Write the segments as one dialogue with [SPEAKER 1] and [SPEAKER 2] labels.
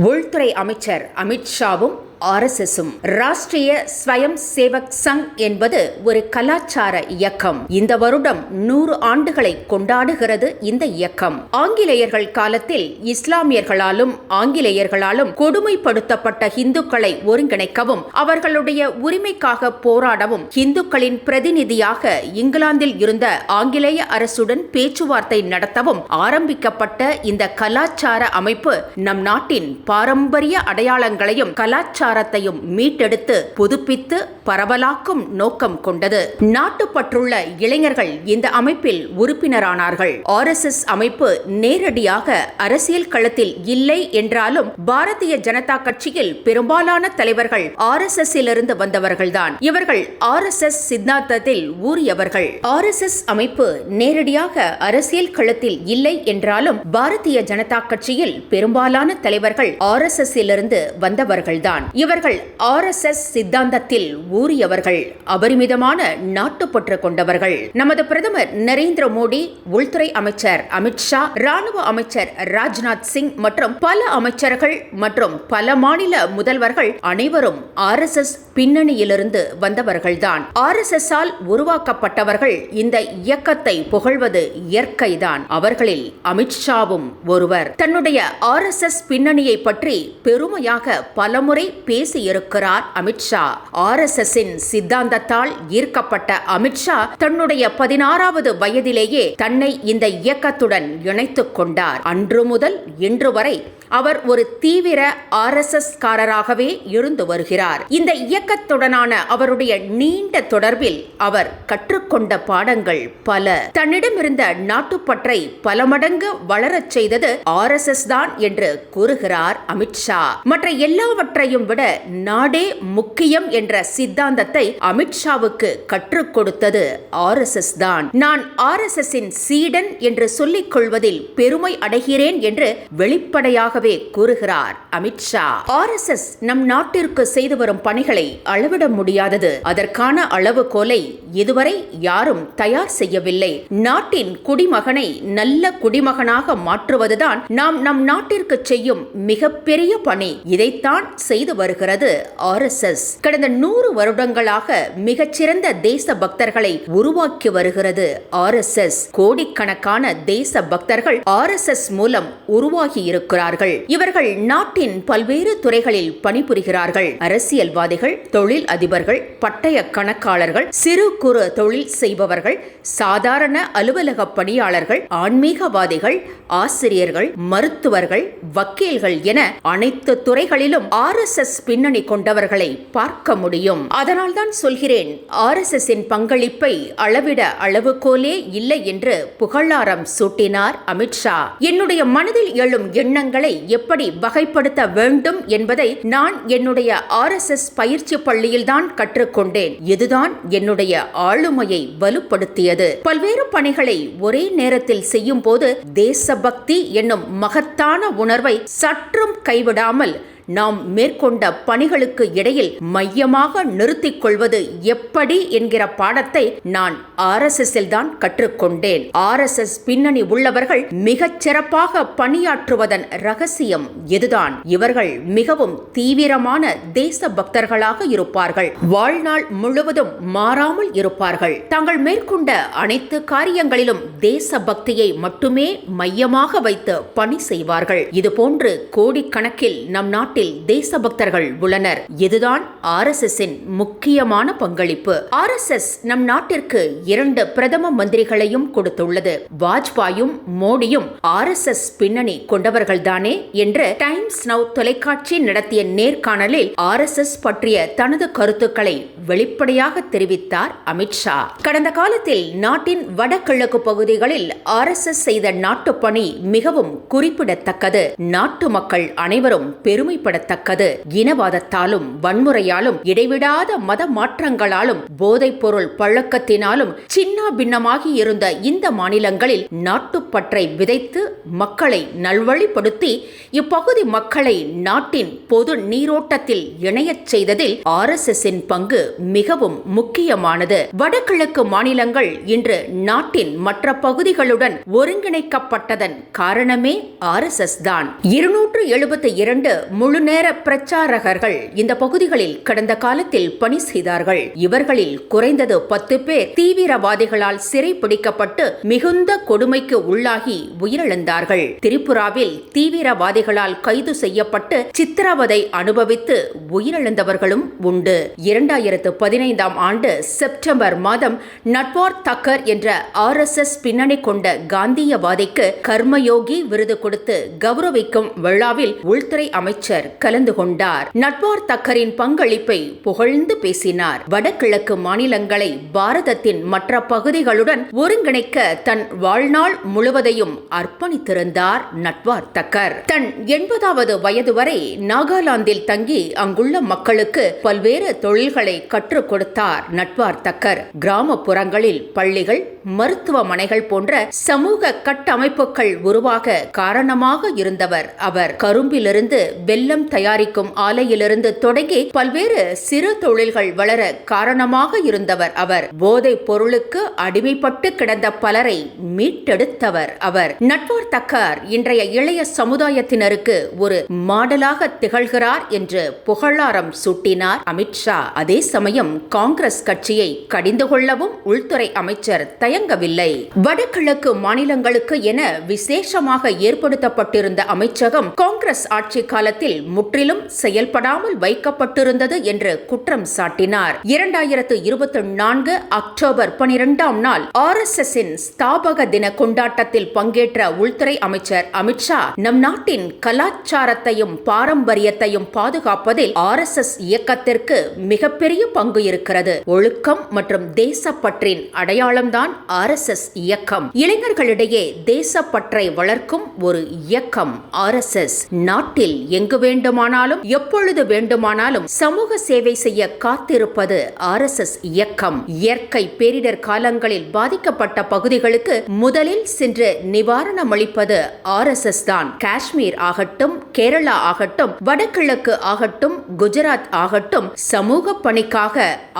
[SPEAKER 1] உள்துறை அமைச்சர் அமித்ஷாவும் ஆர்எஸ்எஸும். ராஷ்டிரிய ஸ்வயம் சேவக் சங் என்பது ஒரு கலாச்சார இயக்கம். இந்த வருடம் நூறு ஆண்டுகளை கொண்டாடுகிறது இந்த இயக்கம். ஆங்கிலேயர்கள் காலத்தில் இஸ்லாமியர்களாலும் ஆங்கிலேயர்களாலும் கொடுமைப்படுத்தப்பட்ட இந்துக்களை ஒருங்கிணைக்கவும் அவர்களுடைய உரிமைக்காக போராடவும் இந்துக்களின் பிரதிநிதியாக இங்கிலாந்தில் இருந்த ஆங்கிலேய அரசுடன் பேச்சுவார்த்தை நடத்தவும் ஆரம்பிக்கப்பட்ட இந்த கலாச்சார அமைப்பு நம் நாட்டின் பாரம்பரிய அடையாளங்களையும் கலாச்சார கலாச்சாரத்தையும் மீட்டெடுத்து புதுப்பித்து பரவலாக்கும் நோக்கம் கொண்டது. நாட்டுப்பற்றுள்ள இளைஞர்கள் இந்த அமைப்பில் உறுப்பினரானார்கள். ஆர் எஸ் எஸ் அமைப்பு நேரடியாக அரசியல் களத்தில் இல்லை என்றாலும் பாரதிய ஜனதா கட்சியில் பெரும்பாலான தலைவர்கள் ஆர் எஸ் எஸ் இருந்து வந்தவர்கள்தான். இவர்கள் ஆர் எஸ் எஸ் சித்தாந்தத்தில் ஊறியவர்கள். ஆர் எஸ் எஸ் அமைப்பு நேரடியாக அரசியல் களத்தில் இல்லை என்றாலும் பாரதிய ஜனதா கட்சியில் பெரும்பாலான தலைவர்கள் ஆர் எஸ் எஸ் இருந்து வந்தவர்கள்தான். இவர்கள் ஆர்எஸ்எஸ் சித்தாந்தத்தில் ஊறியவர்கள் அபரிமிதமான நாட்டுப்பற்று கொண்டவர்கள். நமது பிரதமர் நரேந்திர மோடி உள்துறை அமைச்சர் அமித்ஷா ராணுவ அமைச்சர் ராஜ்நாத் சிங் மற்றும் பல அமைச்சர்கள் மற்றும் பல மாநில முதல்வர்கள் அனைவரும் ஆர் எஸ் எஸ் பின்னணியிலிருந்து வந்தவர்கள்தான். ஆர் எஸ் எஸ் ஆல் உருவாக்கப்பட்டவர்கள் இந்த இயக்கத்தை புகழ்வது இயற்கைதான். அவர்களில் அமித்ஷாவும் ஒருவர். தன்னுடைய ஆர் எஸ் எஸ் பின்னணியை பற்றி பெருமையாக பலமுறை பேசியிருக்கிறார் அமித்ஷா ஆர் எஸ் எஸ் சித்தாந்தத்தால் ஈர்க்கப்பட்ட அமித்ஷா தன்னுடைய பதினாறாவது வயதிலேயே தன்னை இந்த இயக்கத்துடன் இணைத்துக் கொண்டார். அன்று முதல் இன்று வரை அவர் ஒரு தீவிர ஆர் எஸ் எஸ் காரராகவே இருந்து வருகிறார். இந்த இயக்கத்துடனான அவருடைய நீண்ட தொடர்பில் அவர் கற்றுக்கொண்ட பாடங்கள் பல. தன்னிடமிருந்த நாட்டுப்பற்றை பல மடங்கு வளரச் செய்தது ஆர் எஸ் எஸ் தான் என்று கூறுகிறார் அமித்ஷா மற்ற எல்லாவற்றையும் விட நாடே முக்கியம் என்ற சித்தாந்தத்தை அமித்ஷாவுக்கு கற்றுக் கொடுத்தது ஆர் எஸ் எஸ் தான். நான் ஆர் எஸ் எஸ் சீடன் என்று சொல்லிக் கொள்வதில் பெருமை அடைகிறேன் என்று வெளிப்படையாகவே கூறுகிறார் அமித்ஷா ஆர் எஸ் எஸ் நம் நாட்டிற்கு செய்து வரும் பணிகளை அளவிட முடியாதது. அதற்கான அளவுகோலை இதுவரை யாரும் தயார் செய்யவில்லை. நாட்டின் குடிமகனை நல்ல குடிமகனாக மாற்றுவதுதான் நாம் நம் நாட்டிற்கு செய்யும் மிகப்பெரிய பணி. இதைத்தான் செய்து வருகிறது. ஆர் எஸ் எஸ் கடந்த நூறு வருடங்களாக மிகச்சிறந்த தேச பக்தர்களை உருவாக்கி வருகிறது. ஆர் எஸ் எஸ் கோடிக்கணக்கான தேச பக்தர்கள் ஆர் எஸ் எஸ் மூலம் உருவாகி இருக்கிறார்கள். இவர்கள் நாட்டின் பல்வேறு துறைகளில் பணிபுரிகிறார்கள். அரசியல்வாதிகள் தொழில் அதிபர்கள் பட்டய கணக்காளர்கள் சிறு குறு தொழில் செய்பவர்கள் சாதாரண அலுவலக பணியாளர்கள் ஆன்மீகவாதிகள் ஆசிரியர்கள் மருத்துவர்கள் வக்கீல்கள் என அனைத்து துறைகளிலும் ஆர் எஸ் பின்னணி கொண்டவர்களை பார்க்க முடியும். அதனால்தான் சொல்கிறேன் ஆர் எஸ் எஸ் பங்களிப்பை அளவிட அளவுகோலே இல்லை என்று புகழாரம் சூட்டினார் அமித்ஷா என்னுடைய மனதில் எழும் எண்ணங்களை எப்படி வகைப்படுத்த வேண்டும் என்பதை நான் என்னுடைய ஆர் எஸ் எஸ் பயிற்சி பள்ளியில்தான் கற்றுக்கொண்டேன். இதுதான் என்னுடைய ஆளுமையை வலுப்படுத்தியது. பல்வேறு பணிகளை ஒரே நேரத்தில் செய்யும் போது தேசபக்தி என்னும் மகத்தான உணர்வை சற்றும் கைவிடாமல் நாம் மேற்கொண்ட பணிகளுக்கு இடையில் மையமாக நிறுத்திக் கொள்வது எப்படி என்கிற பாடத்தை நான் ஆர் எஸ் எஸ் தான் கற்றுக்கொண்டேன். ஆர் எஸ் எஸ் பின்னணி உள்ளவர்கள் மிகச் சிறப்பாக பணியாற்றுவதன் ரகசியம் இதுதான் இவர்கள் மிகவும் தீவிரமான தேச பக்தர்களாக இருப்பார்கள். வாழ்நாள் முழுவதும் மாறாமல் இருப்பார்கள். தாங்கள் மேற்கொண்ட அனைத்து காரியங்களிலும் தேச பக்தியை மட்டுமே மையமாக வைத்து பணி செய்வார்கள். இதுபோன்று கோடிக்கணக்கில் நம் நாட்டில் நாட்டில் தேசபக்தர்கள் உள்ளனர். இதுதான் ஆர் எஸ் எஸ் முக்கியமான பங்களிப்பு. ஆர் எஸ் எஸ் நம் நாட்டிற்கு இரண்டு பிரதம மந்திரிகளையும் கொடுத்துள்ளது. வாஜ்பாயும் மோடியும் ஆர் எஸ் எஸ் பின்னணி கொண்டவர்கள்தானே என்று டைம்ஸ் நவ் தொலைக்காட்சி நடத்திய நேர்காணலில் ஆர் எஸ் எஸ் பற்றிய தனது கருத்துக்களை வெளிப்படையாக தெரிவித்தார் அமித்ஷா கடந்த காலத்தில் நாட்டின் வடகிழக்கு பகுதிகளில் ஆர் எஸ் எஸ் செய்த நாட்டுப்பணி மிகவும் குறிப்பிடத்தக்கது. நாட்டு மக்கள் அனைவரும் பெருமை குறிப்பிடத்தக்கது இனவாதத்தாலும் வன்முறையாலும் இடைவிடாத மத மாற்றங்களாலும் போதைப் பொருள் பழக்கத்தினாலும் சின்ன பின்னமாகி இருந்த இந்த மாநிலங்களில் நாட்டுப்பற்றை விதைத்து மக்களை நல்வழிப்படுத்தி இப்பகுதி மக்களை நாட்டின் பொது நீரோட்டத்தில் இணையச் செய்ததில் ஆர் எஸ் எஸ் பங்கு மிகவும் முக்கியமானது. வடகிழக்கு மாநிலங்கள் இன்று நாட்டின் மற்ற பகுதிகளுடன் ஒருங்கிணைக்கப்பட்டதன் காரணமே ஆர் எஸ் எஸ் தான். இருநூற்று எழுபத்தி இரண்டு முழுநேர பிரச்சாரகர்கள் இந்த பகுதிகளில் கடந்த காலத்தில் பணி செய்தார்கள். இவர்களில் குறைந்தது பத்து பேர் தீவிரவாதிகளால் சிறைப்பிடிக்கப்பட்டு மிகுந்த கொடுமைக்கு உள்ளாகி உயிரிழந்தார்கள். திரிபுராவில் தீவிரவாதிகளால் கைது செய்யப்பட்டு சித்திரவதை அனுபவித்து உயிரிழந்தவர்களும் உண்டு. இரண்டாயிரத்து பதினைந்தாம் ஆண்டு செப்டம்பர் மாதம் நட்வார் தக்கர் என்ற ஆர் எஸ் எஸ் பின்னணி கொண்ட காந்தியவாதிக்கு கர்மயோகி விருது கொடுத்து கௌரவிக்கும் விழாவில் உள்துறை அமைச்சர் கலந்து கொண்டார். நட்வார் தக்கரின் பங்களிப்பை புகழ்ந்து பேசினார். வடகிழக்கு மாநிலங்களை பாரதத்தின் மற்ற பகுதிகளுடன் ஒருங்கிணைக்க தன் வாழ்நாள் முழுவதையும் அர்ப்பணித்திருந்தார் நட்வார் தக்கர். தன் எண்பதாவது வயது வரை நாகாலாந்தில் தங்கி அங்குள்ள மக்களுக்கு பல்வேறு தொழில்களை கற்றுக் கொடுத்தார் நட்வார் தக்கர். கிராமப்புறங்களில் பள்ளிகள் மருத்துவமனைகள் போன்ற சமூக கட்டமைப்புகள் உருவாக காரணமாக இருந்தவர் அவர். கரும்பிலிருந்து வெள்ள வெல்லம் தயாரிக்கும் ஆலையிலிருந்து தொடங்கி பல்வேறு சிறு தொழில்கள் வளர காரணமாக இருந்தவர் அவர். போதைப் பொருளுக்கு அடிமைப்பட்டு கிடந்த பலரை மீட்டெடுத்தவர் அவர். நட்வார் தக்கார் இன்றைய இளைய சமுதாயத்தினருக்கு ஒரு மாடலாக திகழ்கிறார் என்று புகழாரம் சூட்டினார் அமித்ஷா அதே சமயம் காங்கிரஸ் கட்சியை கடிந்து கொள்ளவும் உள்துறை அமைச்சர் தயங்கவில்லை. வடகிழக்கு மாநிலங்களுக்கு என விசேஷமாக ஏற்படுத்தப்பட்டிருந்த அமைச்சகம் காங்கிரஸ் ஆட்சி காலத்தில் முற்றிலும் செயல்படாமல் வைக்கப்பட்டிருந்தது என்று குற்றம் சாட்டினார். இரண்டாயிரத்து இருபத்தி நான்கு அக்டோபர் பனிரெண்டாம் நாள் ஆர் எஸ் எஸ் ஸ்தாபக தின கொண்டாட்டத்தில் பங்கேற்ற உள்துறை அமைச்சர் அமித்ஷா நம் நாட்டின் கலாச்சாரத்தையும் பாரம்பரியத்தையும் பாதுகாப்பதில் ஆர் எஸ் எஸ் இயக்கத்திற்கு மிகப்பெரிய பங்கு இருக்கிறது. ஒழுக்கம் மற்றும் தேசப்பற்றின் அடையாளம்தான் ஆர் எஸ் எஸ் இயக்கம். இளைஞர்களிடையே தேசப்பற்றை வளர்க்கும் ஒரு இயக்கம் ஆர் எஸ் எஸ். நாட்டில் எங்கு வேண்டுமானாலும் எப்பொழுது வேண்டுமானாலும் சமூக சேவை செய்ய காத்திருப்பது ஆர் எஸ் எஸ் இயக்கம். இயற்கை பேரிடர் காலங்களில் பாதிக்கப்பட்ட பகுதிகளுக்கு முதலில் சென்று நிவாரணம் அளிப்பது ஆர் எஸ் எஸ் தான். காஷ்மீர் ஆகட்டும் கேரளா ஆகட்டும் வடகிழக்கு ஆகட்டும் குஜராத் ஆகட்டும் சமூக பணிக்காக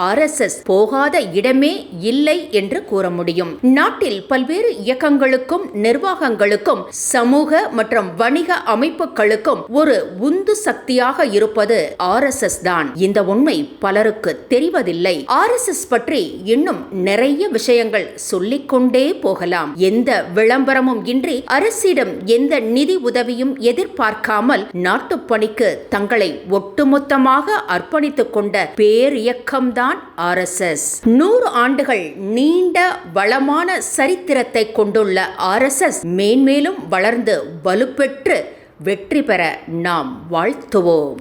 [SPEAKER 1] ஆர் எஸ் எஸ் போகாத இடமே இல்லை என்று கூற முடியும். நாட்டில் பல்வேறு இயக்கங்களுக்கும் நிர்வாகங்களுக்கும் சமூக மற்றும் வணிக அமைப்புகளுக்கும் ஒரு உந்து சக்தியாக இருப்பது ஆர் எஸ் எஸ் தான். இந்த உண்மை பலருக்கு தெரிவதில்லை. ஆர் எஸ் எஸ் பற்றி இன்னும் நிறைய விஷயங்கள் சொல்லிக்கொண்டே போகலாம். எந்த விளம்பரமும் இன்றி அரசிடம் எந்த நிதி உதவியும் எதிர்பார்க்காமல் நாட்டுப்பணிக்கு தங்களை ஒட்டுமொத்தமாக அர்ப்பணித்துக் கொண்ட பேரியக்கம்தான் ஆர் எஸ் எஸ். நூறு ஆண்டுகள் நீண்ட வளமான சரித்திரத்தை கொண்டுள்ள ஆர் எஸ் எஸ் மேன்மேலும் வளர்ந்து வலுப்பெற்று வெற்றி பெற நாம் வாழ்த்துவோம்.